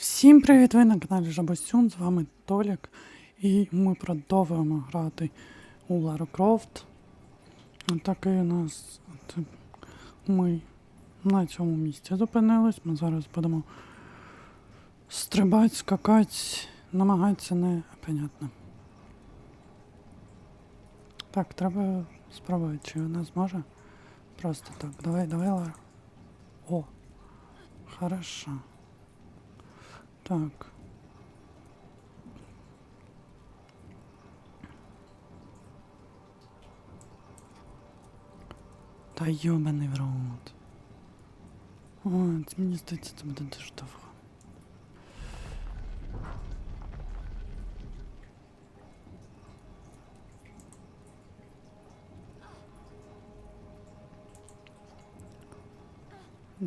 Всім привіт! Ви на каналі Жабосюн, з вами Толік. І ми продовжуємо грати у Лару Крофт. Такий у нас ми на цьому місці зупинились. Ми зараз будемо стрибати, скакати, намагатися не понятно. Так, треба спробувати, чи вона зможе. Просто так. Давай, давай, Лара. О! Хорошо. Так. Та йобаний в рот. О, це мені здається, це буде дуже довго.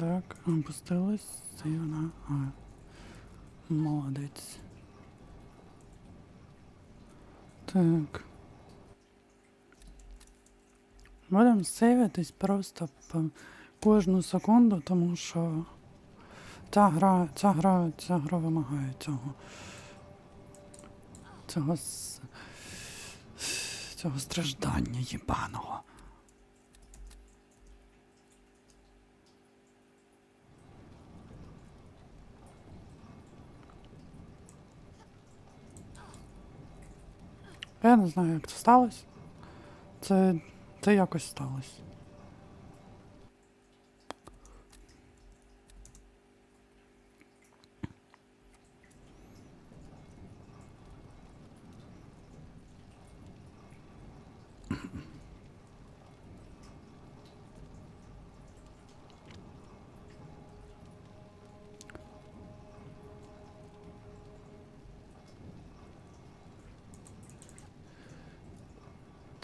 Так, опустилась, це і вона. А, молодець. Так. Будемо сейвитись просто по кожну секунду, тому що ця гра, ця гра, ця гра вимагає цього. Цього цього страждання їбаного. Я не знаю, як це сталося. Це, це якось сталося.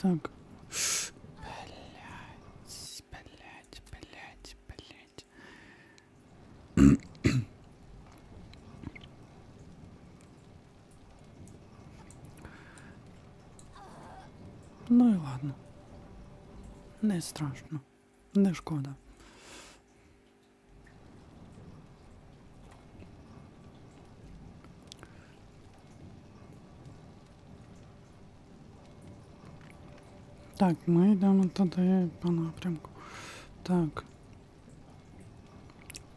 Так. Блять, блять, блять, блять. Ну і ладно. Не страшно. Не шкода. Так, ми йдемо туди по напрямку. Так.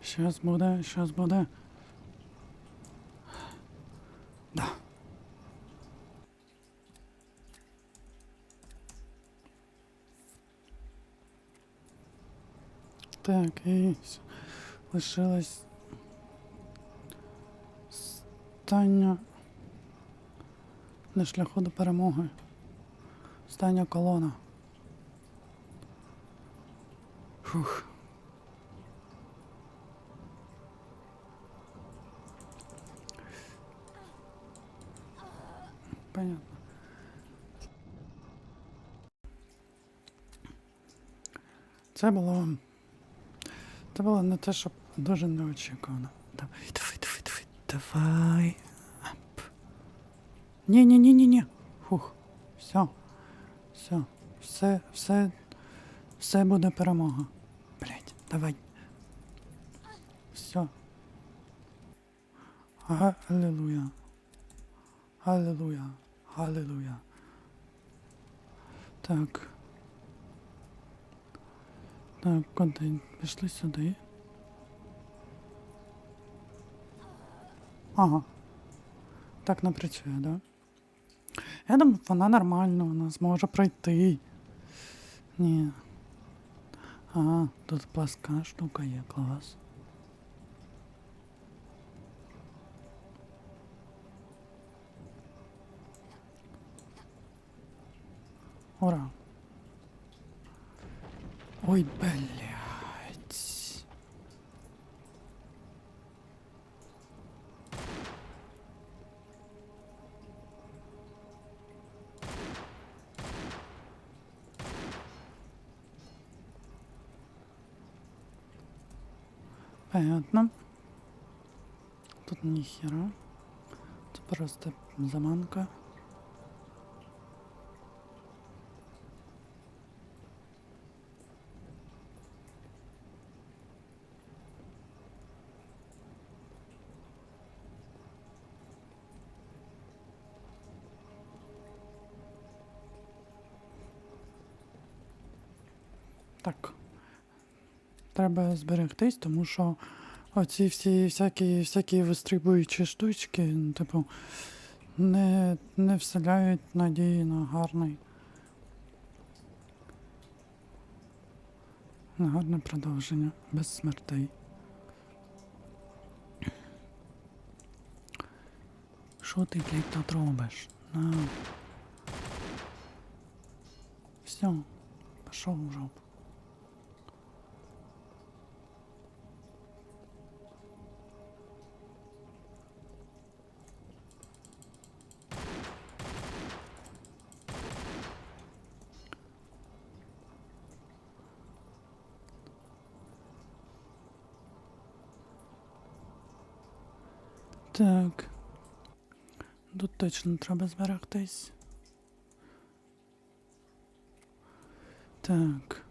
Щас буде, щас буде. Да. Так, і с- лишилась остання на шляху до перемоги. Остання колона. Фух. Понятно. Це було. Це було не те, щоб дуже неочікувано. Давай, давай, давай, давай, давай. Ап. Ні, ні, ні, ні, ні. Фух. Все. Все. Все, все. Все буде перемога. Блять, давай. Все. Аллилуйя. Аллилуйя. Аллилуйя. Так. Так, куди? Пішли сюди. Ага. Так не працює, да? Я думаю, вона нормально, вона зможе пройти. Ні. Ага, тут пласка штука є, клас. Ура. Ой, блядь. Понятно. Тут ніхера. Це просто заманка. Так. Треба зберегтись, тому що оці всі всякі, всякі вистрибуючі штучки, ну, типу, не, не вселяють надії на гарний. На гарне продовження без смертей. Що ти, блядь, тут робиш? На. Все, пішов в жопу. Так. Тут точно треба зберегтись. Так.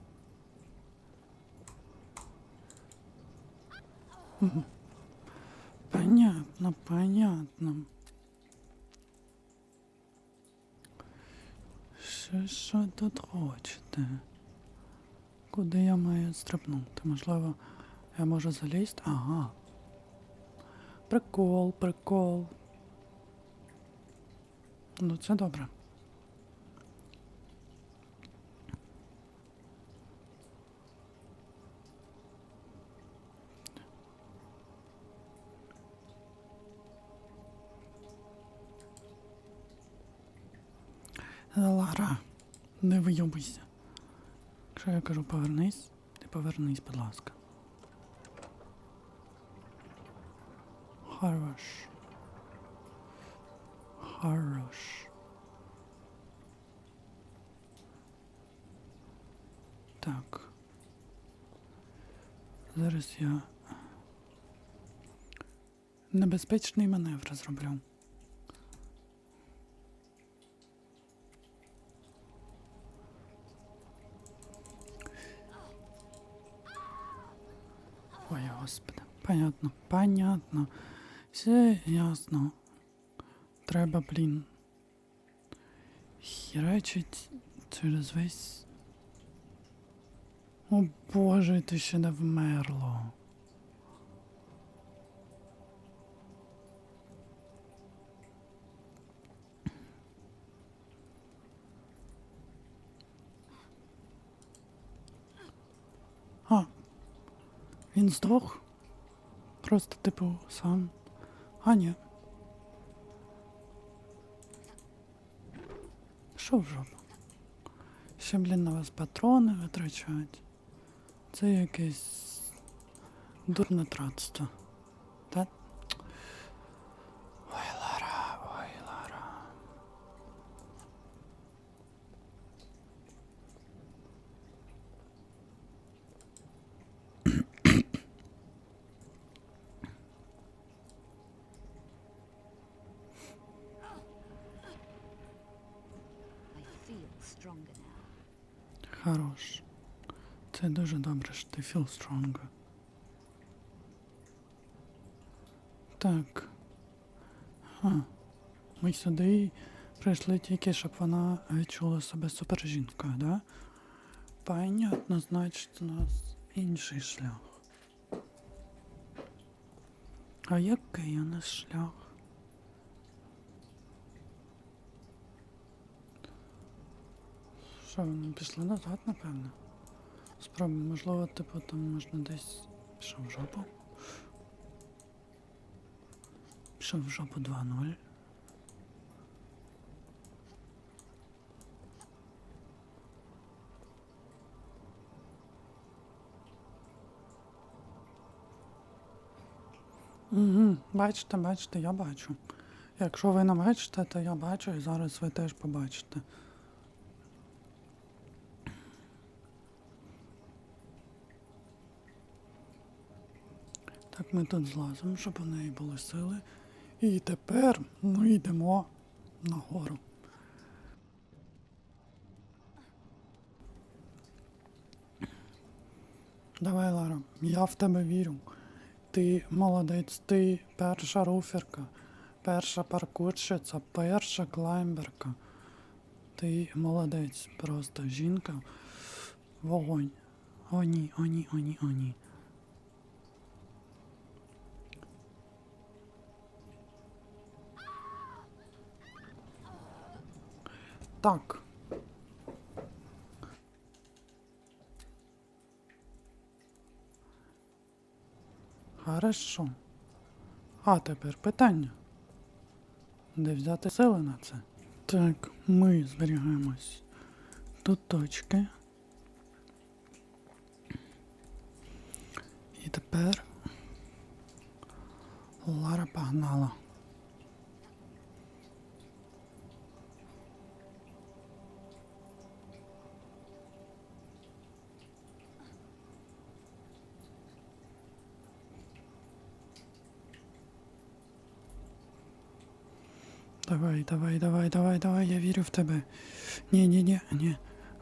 Понятно, понятно. Що, що тут хочете? Куди я маю стрибнути? Можливо, я можу залізти? Ага. Прикол, прикол. Ну, це добре. Лара, не вийобуйся. Якщо я кажу повернись, ти повернись, будь ласка. Хорош. Хорош. Так. Зараз я небезпечний маневр зроблю. Ой, господи. Понятно, понятно. Все ясно. Треба, блін. Хірачить через весь. О боже, ти ще не вмерло. А, він здох? Просто, типу, сам. А, ні. Що в жопу? Ще, блін, на вас патрони витрачають. Це якесь дурне тратство. Та? Ой, Лара, ой, Лара. I feel stronger now. Хорош. Це дуже добре, що ти feel strong. Так. Ха. Ми сюди прийшли тільки, щоб вона відчула себе супержінкою, да? Понятно, значить, у нас інший шлях. А який у нас шлях? Що, вони пішли назад, напевно? Спробуй, можливо, типу там можна десь пішов в жопу. Пішов в жопу 2-0. Угу, бачите, бачите, я бачу. Якщо ви не бачите, то я бачу і зараз ви теж побачите. Так ми тут злазимо, щоб у неї були сили. І тепер ми йдемо нагору. Давай, Лара, я в тебе вірю. Ти молодець, ти перша руферка, перша паркурщиця, перша клаймберка. Ти молодець, просто жінка. Вогонь. О ні, о ні, о ні, о ні. Так. Хорошо. А тепер питання. Де взяти сили на це? Так, ми зберігаємось до точки. І тепер Лара погнала. Давай, давай, давай, давай, давай, я вірю в тебе. Ні, ні, ні, ні.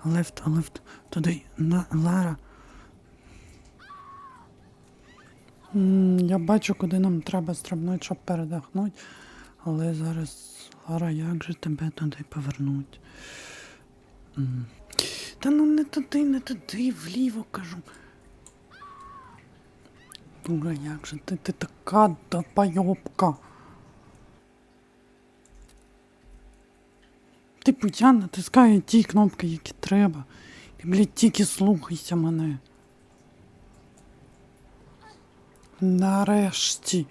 Лефт, лефт, туди, на Лара. Я бачу, куди нам треба стрибнути, щоб передихнути. Але зараз, Лара, як же тебе туди повернуть? Та ну не туди, не туди, вліво кажу. Дура, як же ти, ти така допайобка. Типу, я натискаю ті кнопки, які треба. І, блядь, тільки слухайся мене. Нарешті.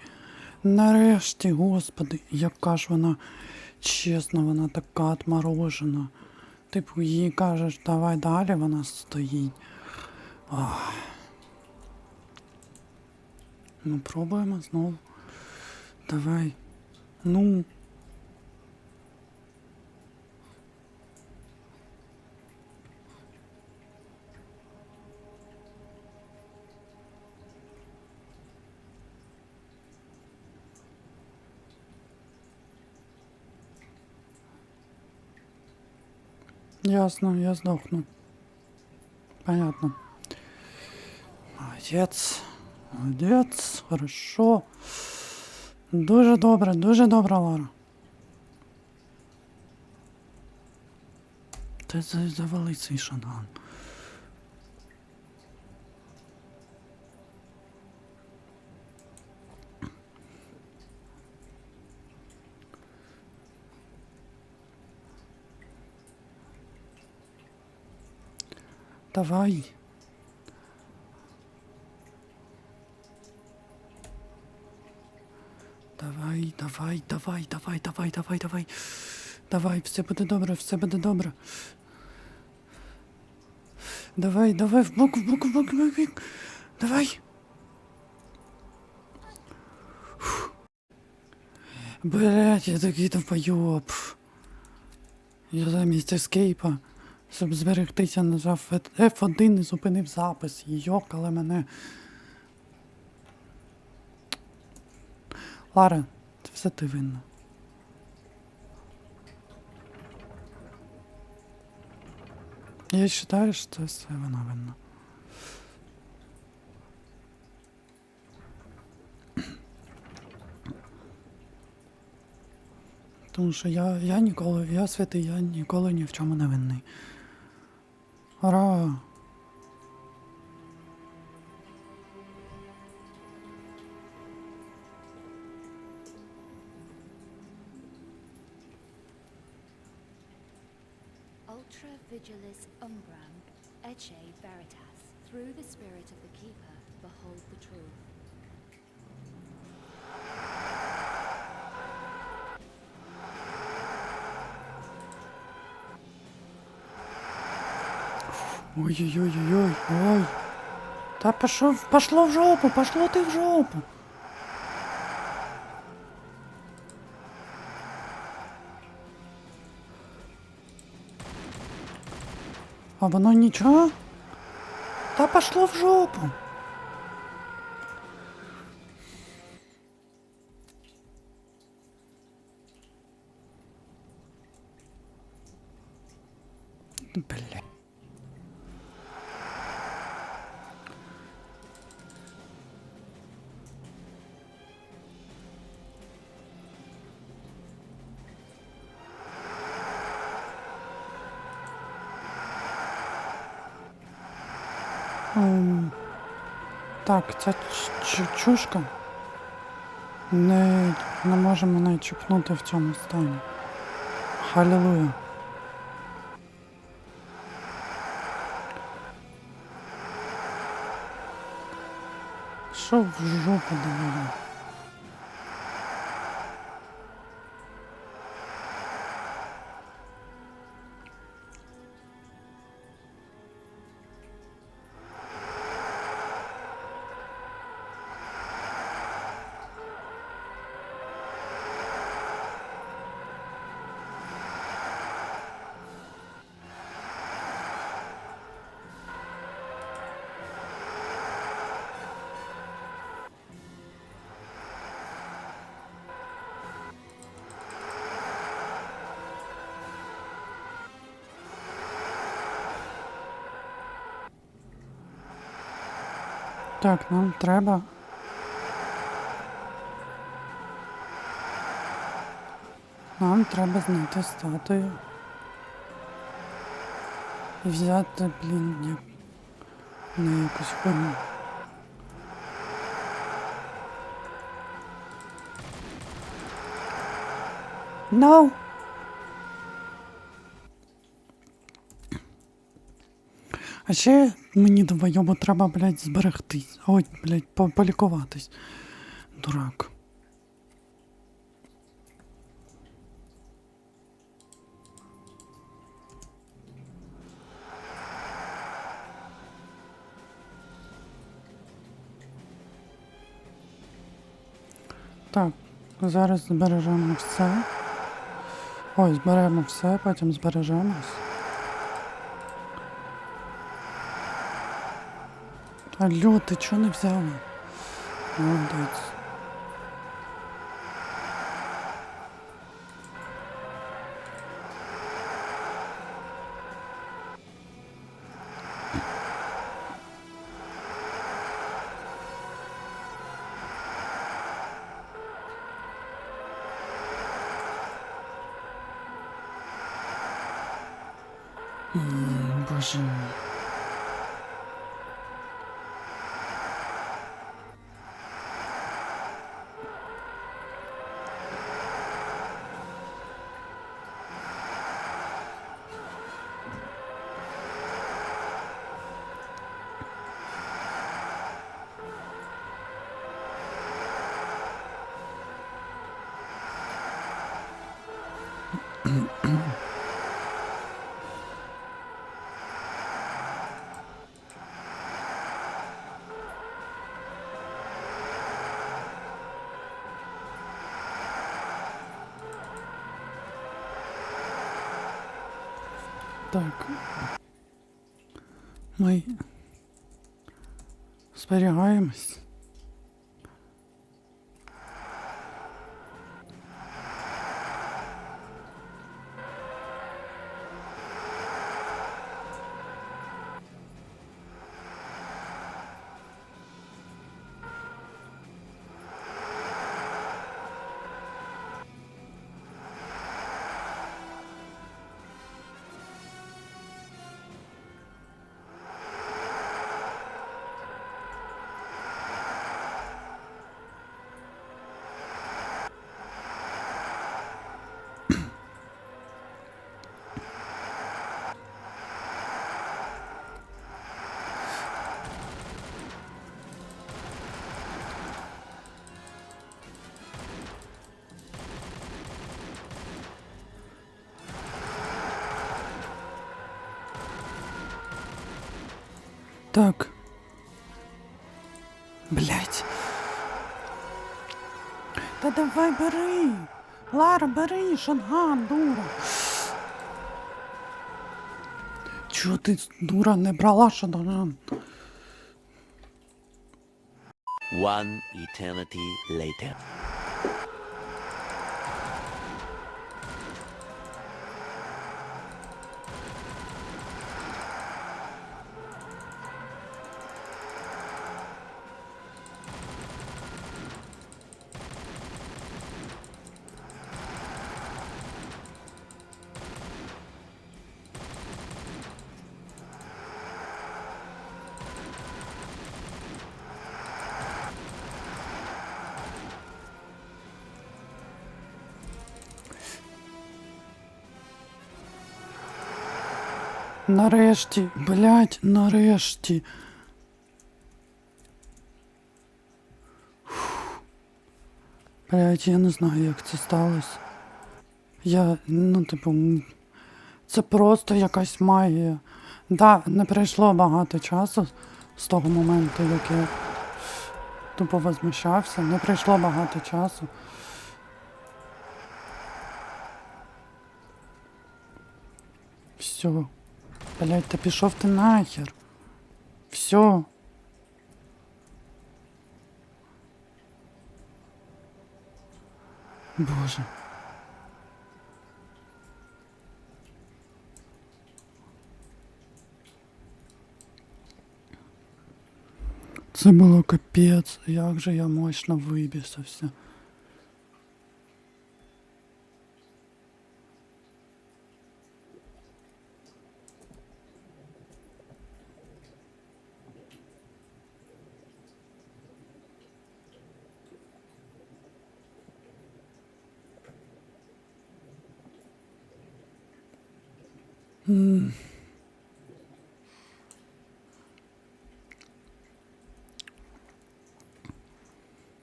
Нарешті, господи, яка ж вона чесна, вона така отморожена. Типу, їй кажеш, давай далі, вона стоїть. Ах. Ну, пробуємо знову. Давай. Ну. Ясно, я сдохну. Понятно. Молодец. Молодец. Хорошо. Дуже добре, дуже добре, Лара. Ти за- завали цей шанан. Давай. Давай, давай, давай, давай, давай, давай, давай. Давай, все буде добре, все буде добре. Давай, давай, в бок, в бок, в бок, в бок, в бок. Давай. Фух. Блять, я такий довбойоб. Я замість ескейпа, щоб зберегтися, нажав F1 і зупинив запис. Йокали мене. Лара, це все ти винна. Я вважаю, що це все вона винна. Тому що я, я ніколи, я святий, я ніколи ні в чому не винний. 알아. Ultra Vigilis Umbram, Ecce Veritas. Through the spirit of the Keeper, behold the truth. Ой-ой-ой-ой, ой. Та пішов, пошло в жопу, пошло ти в жопу. А воно нічого? Та пошло в жопу. Так, ця чушка. Не, не може мене чіпнути в цьому стані. Халілуя. Що в жопу довели? Так, нам треба. Нам треба знайти статую. І взяти, блін, на якусь форму. No! А ще мені двойому треба, блядь, зберегтись. Ой, блядь, полікуватись. Дурак. Так, зараз збережемо все. Ой, зберемо все, потім збережемось. Алло, ти чого не взяла? Молодець. Боже. Так. Ми зберігаємось. Так. Блять. Та давай бери. Лара, бери, шанган, дура. Чого ти, дура, не брала шанган? One eternity later. Нарешті, блядь, нарешті. Фух. Блядь, я не знаю, як це сталося. Я, ну, типу, це просто якась магія. Да, не пройшло багато часу з того моменту, як я тупо возмущався. Не пройшло багато часу. Все. Блять, та пішов ти нахер. Все. Боже. Це було капець, як же я мощно вибісився.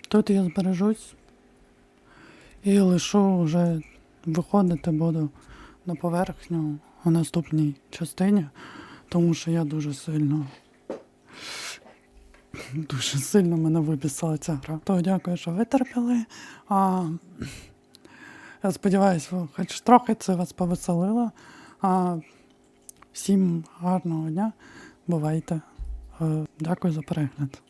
Тут я збережусь і лишу вже виходити буду на поверхню у наступній частині, тому що я дуже сильно. Дуже сильно мене вибісила ця гра. То дякую, що витерпіли. А, я сподіваюся, хоч трохи це вас повеселило. А, всім гарного дня. Бувайте. Е, Дякую за перегляд.